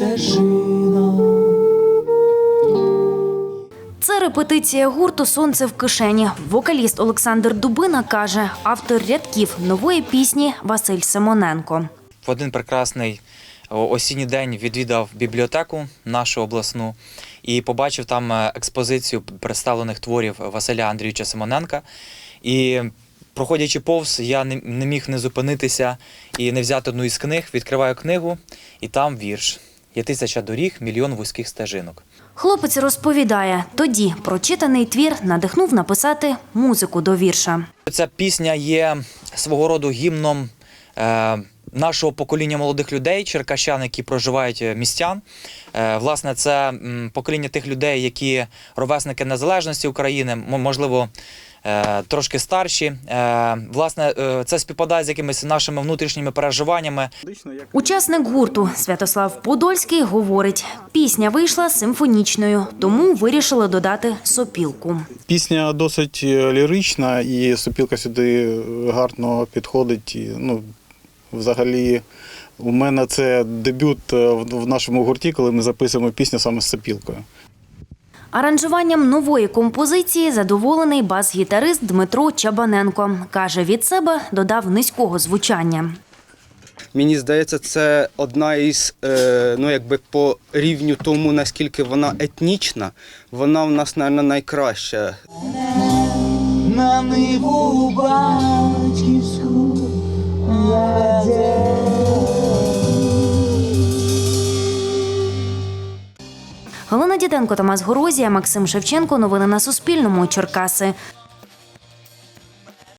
стежина. Це репетиція гурту Сонце в кишені. Вокаліст Олександр Дубина каже, автор рядків нової пісні Василь Симоненко. В один прекрасний осінній день відвідав бібліотеку нашу обласну і побачив там е, експозицію представлених творів Василя Андрійовича Симоненка. І проходячи повз, я не міг не зупинитися і не взяти одну із книг. Відкриваю книгу, і там вірш. Є тисяча доріг, мільйон вузьких стежинок. Хлопець розповідає, тоді прочитаний твір надихнув написати музику до вірша. Ця пісня є свого роду гімном е, нашого покоління молодих людей, черкащан, які проживають е, містян. Е, власне, це покоління тих людей, які ровесники незалежності України, можливо. е, Трошки старші, Е, власне, це співпадає з якимись нашими внутрішніми переживаннями. Учасник гурту Святослав Подольський говорить, пісня вийшла симфонічною, тому вирішили додати сопілку. Пісня досить лірична, і сопілка сюди гарно підходить. І, ну, взагалі, у мене це дебют е, в нашому гурті, коли ми записуємо пісню саме з сопілкою. Аранжуванням нової композиції задоволений бас-гітарист Дмитро Чабаненко. Каже, від себе додав низького звучання. Мені здається, це одна із, е, ну якби по рівню тому, наскільки вона етнічна, вона в нас, мабуть, найкраща. на ниву батьківську Галина Діденко, Тамас Горозія, Максим Шевченко. Новини на Суспільному. Черкаси.